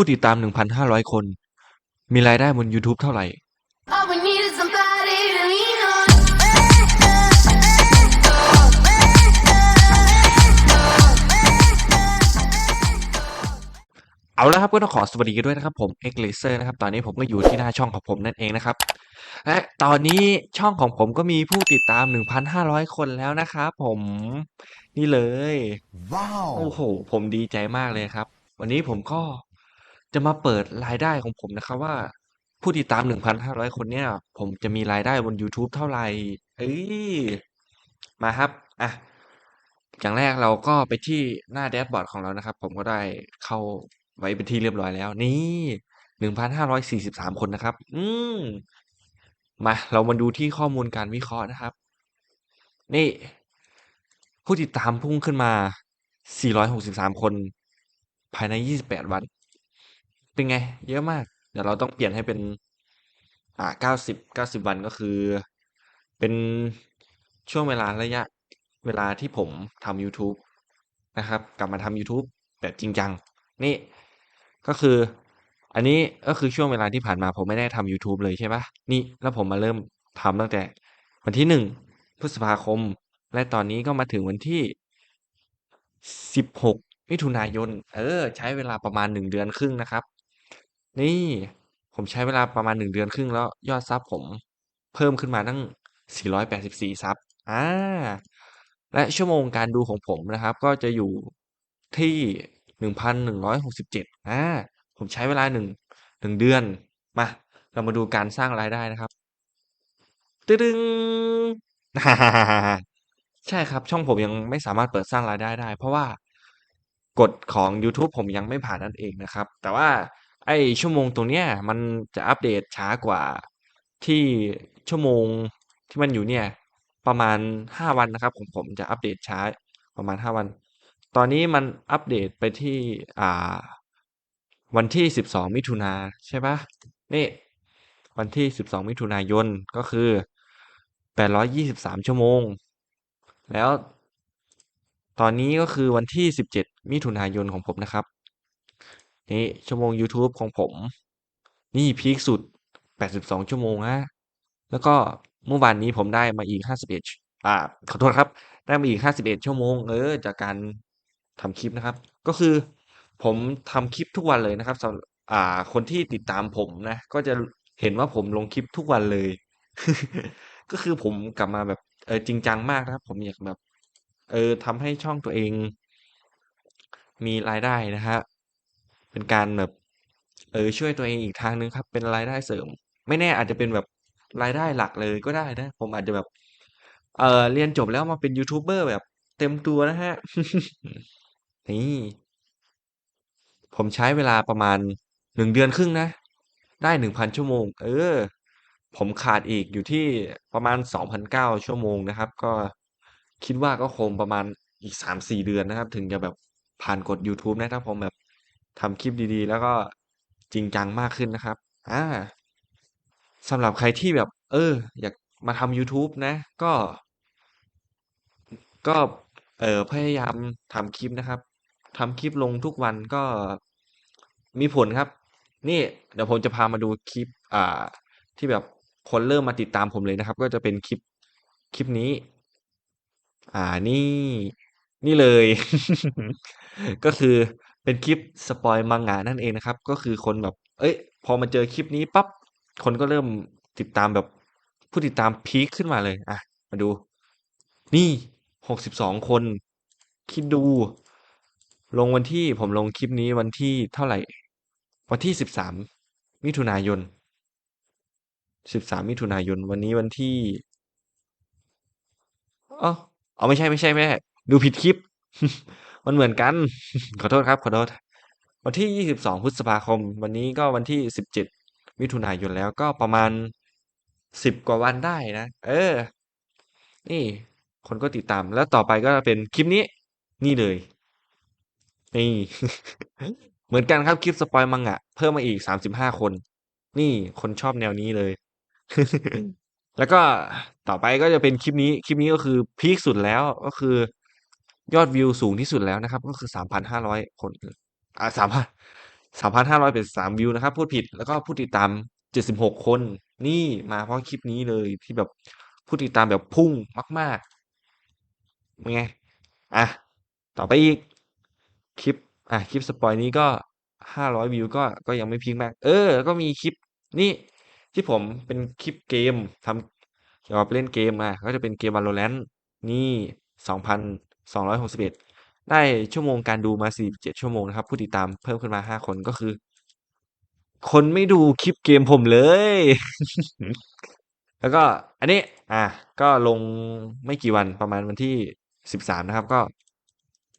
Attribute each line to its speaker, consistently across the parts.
Speaker 1: ผู้ติดตาม 1,500 คน มีรายได้บน YouTube เท่าไหร่
Speaker 2: All we need is somebody to lean on.
Speaker 1: เอาละครับก็ต้องขอสวัสดีกันด้วยนะครับ ผม X Laser นะครับ ตอนนี้ผมก็อยู่ที่หน้าช่องของผมนั่นเองนะครับ และตอนนี้ช่องของผมก็มีผู้ติดตาม 1,500 คนแล้วนะครับผมนี่เลย
Speaker 3: Wow.
Speaker 1: โอ้โห ผมดีใจมากเลยครับ วันนี้ผมก็ จะมาเปิดรายได้ของผมนะครับว่า ผู้ติดตาม 1,500 คนเนี่ย ผมจะมีรายได้บน YouTube เท่าไหร่ เอ้ย มาครับ อะ อย่างแรกเราก็ไปที่หน้าแดชบอร์ดของเรานะครับ ผมก็ได้เข้าไว้เป็นที่เรียบร้อยแล้ว นี่ 1,543 คนนะครับ อืม มา เรามาดูที่ข้อมูลการวิเคราะห์นะครับ นี่ ผู้ติดตามพุ่งขึ้นมา 463 คน ภายใน 28 วัน เป็นไง เยอะมาก เดี๋ยวเราต้องเปลี่ยนให้เป็น อ่า90 90วันก็คือ เป็นช่วงเวลาระยะ เวลาที่ผมทำ YouTube นะครับ กลับมาทำ YouTube แบบจริงจัง นี่ก็คือ อันนี้ก็คือช่วงเวลาที่ผ่านมาผมไม่ได้ทำ YouTube เลยใช่ปะนี่แล้วผมมาเริ่มทำตั้งแต่ วันที่1พฤษภาคม และตอนนี้ก็มาถึงวันที่16มิถุนายน เออ ใช้เวลาประมาณ1เดือนครึ่งนะครับ นี่ ผมใช้เวลาประมาณ1เดือนครึ่งแล้วยอดซับผมเพิ่มขึ้นมาตั้ง 484 ซับอ่า และชั่วโมงการดูของผมนะครับ ก็จะอยู่ที่ 1,167อ่า ผมใช้เวลา1 1เดือน มา เรามาดูการสร้างรายได้นะครับ ตึ๊งใช่ครับ ช่องผมยังไม่สามารถเปิดสร้างรายได้ได้ เพราะว่ากฎของยูทูบผมยังไม่ผ่านนั่นเองนะครับ แต่ว่า ไอชั่วโมงตรงเนี้ยมันจะอัปเดตช้ากว่าที่ชั่วโมงที่มันอยู่เนี่ยประมาณ 5 วันนะครับ ของผมจะอัปเดตช้าประมาณ 5 วัน ตอนนี้มันอัปเดตไปที่อ่าวันที่ 12 มิถุนาใช่ปล่านี่ วันที่ 12 มิถุนายนก็คือ 823 ชั่วโมง แล้ว ตอนนี้ก็คือวันที่ 17 มิถุนายนของผมนะครับ นี่ชั่วโมงยูทูบของผม นี่พีกสุด 82 ชั่วโมงนะแล้วก็เมื่อวานนี้ผมได้มาอีก 51อ่าขอโทษครับ ได้มาอีก 51 ชั่วโมง เออ จากการทำคลิปนะครับ ก็คือผมทำคลิปทุกวันเลยนะครับสำอ่า คนที่ติดตามผมนะ ก็จะเห็นว่าผมลงคลิปทุกวันเลย ก็คือผมกลับมาแบบเออจริงจังมากนะครับ ผมอยากแบบ เออทำให้ช่องตัวเอง มีรายได้นะครับ เป็นการแบบเออช่วยตัวเองอีกทางหนึ่งครับ เป็นรายได้เสริม ไม่แน่อาจจะเป็นแบบรายได้หลักเลยก็ได้นะ ผมอาจจะแบบ เออเรียนจบแล้วมาเป็นยูทูบเบอร์แบบ เต็มตัวนะครับนี่ผมใช้เวลาประมาณ1เดือนครึ่งนะ ได้1,000ชั่วโมง เออ ผมขาดอีกอยู่ที่ประมาณ2,900ชั่วโมงนะครับ ก็คิดว่าก็คงประมาณอีก3-4เดือนนะครับ ถึงจะแบบผ่านกฎยูทูบนะถ้าผมแบบ ทำคลิปดีๆ แล้วก็จริงจังมากขึ้นนะครับอาสำหรับใครที่แบบ เออ อยากมาทำยูทูบนะ ก็ ก็ เออพยายามทำคลิปนะครับทำคลิปลงทุกวันก็มีผลครับ นี่เดี๋ยวผมจะพามาดูคลิป อ่า ที่แบบคนเริ่มมาติดตามผมเลยนะครับ ก็จะเป็นคลิปคลิปนี้ อ่านี่นี่เลย ก็คือ เป็นคลิปสปอยล์ Manga นั่นเองนะครับ ก็คือคนแบบ เอ๊ยพอมาเจอคลิปนี้ปั๊บคนก็เริ่มติดตามแบบ ผู้ติดตามพีกขึ้นมาเลย อะ มาดู นี่62คน คิดดู ลงวันที่ผมลงคลิปนี้วันที่เท่าไหร่ วันที่13มิถุนายน13มิถุนายน วันนี้วันที่อ้าวอ๋อไม่ใช่ไม่ใช่ดูผิดคลิป มันเหมือนกัน ขอโทษครับ ขอโทษ วันที่ 22 พฤษภาคม วันนี้ก็วันที่ 17 มิถุนายนแล้วก็ประมาณ 10 กว่าวันได้นะ เออ นี่ คนก็ติดตาม แล้วต่อไปก็เป็นคลิปนี้ นี่เลย นี่ เหมือนกันครับคลิปสปอยล์ Manga เพิ่มมาอีก 35 คน นี่คนชอบแนวนี้เลย แล้วก็ต่อไปก็จะเป็นคลิปนี้ คลิปนี้ก็คือพีกสุดแล้วก็คือ ยอดวิวสูงที่สุดแล้วนะครับ ก็คือ 3,500 คนอ่า3,000 3,583วิวนะครับ พูดผิดแล้วก็ผู้ติดตาม76คน นี่มาเพราะคลิปนี้เลยที่แบบผู้ติดตามแบบพุ่งมากๆเป็นไงอะต่อไปอีกคลิปอะคลิปสปอยนี้ก็500วิวก็ก็ยังไม่พีกมาก เออ ก็มีคลิปนี่ที่ผมเป็นคลิปเกมทำเกี่ยวกับเล่นเกมอ่าก็จะเป็นเกม Valorant นี่สองพัน 261 ได้ชั่วโมงการดูมา 47 ชั่วโมงนะครับ ผู้ติดตามเพิ่มขึ้นมา 5 คนก็คือ คนไม่ดูคลิปเกมผมเลย แล้วก็อันนี้ อ่าก็ลงไม่กี่วันประมาณวันที่ 13 นะครับ ก็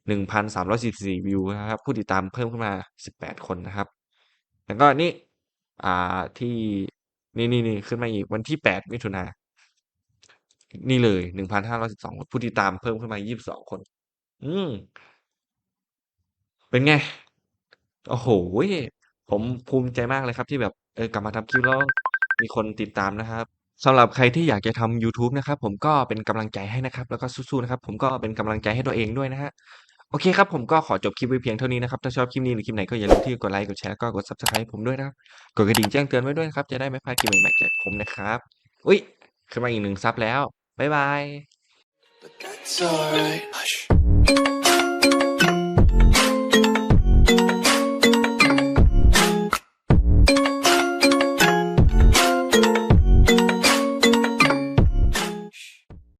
Speaker 1: 1,314วิวนะครับ ผู้ติดตามเพิ่มขึ้นมา 18 คนนะครับ แล้วก็นี่ อ่าที่นี่ๆๆขึ้นมาอีกวันที่ 8 มิถุนา นี่เลย1,512คนผู้ติดตามเพิ่มขึ้นมา22คน อืม เป็นไง โอ้โฮผมภูมิใจมากเลยครับ ที่แบบ เออกลับมาทำคลิปแล้วมีคนติดตามนะครับสำหรับใครที่อยากจะทำยูทูบนะครับ ผมก็เป็นกำลังใจให้นะครับ แล้วก็สู้ๆนะครับ ผมก็เป็นกำลังใจให้ตัวเองด้วยนะครับโอเคครับ ผมก็ขอจบคลิปไว้เพียงเท่านี้นะครับ ถ้าชอบคลิปนี้หรือคลิปไหนก็อย่าลืมที่กดไลค์กดแชร์แล้วก็กด Subscribe ผมด้วยนะครับ กดกระดิ่งแจ้งเตือนไว้ด้วยนะครับ จะได้ไม่พลาดคลิปใหม่ๆจากผมนะครับ อุ๊ยขึ้นมาอีก1ซับแล้ว บ๊ายบาย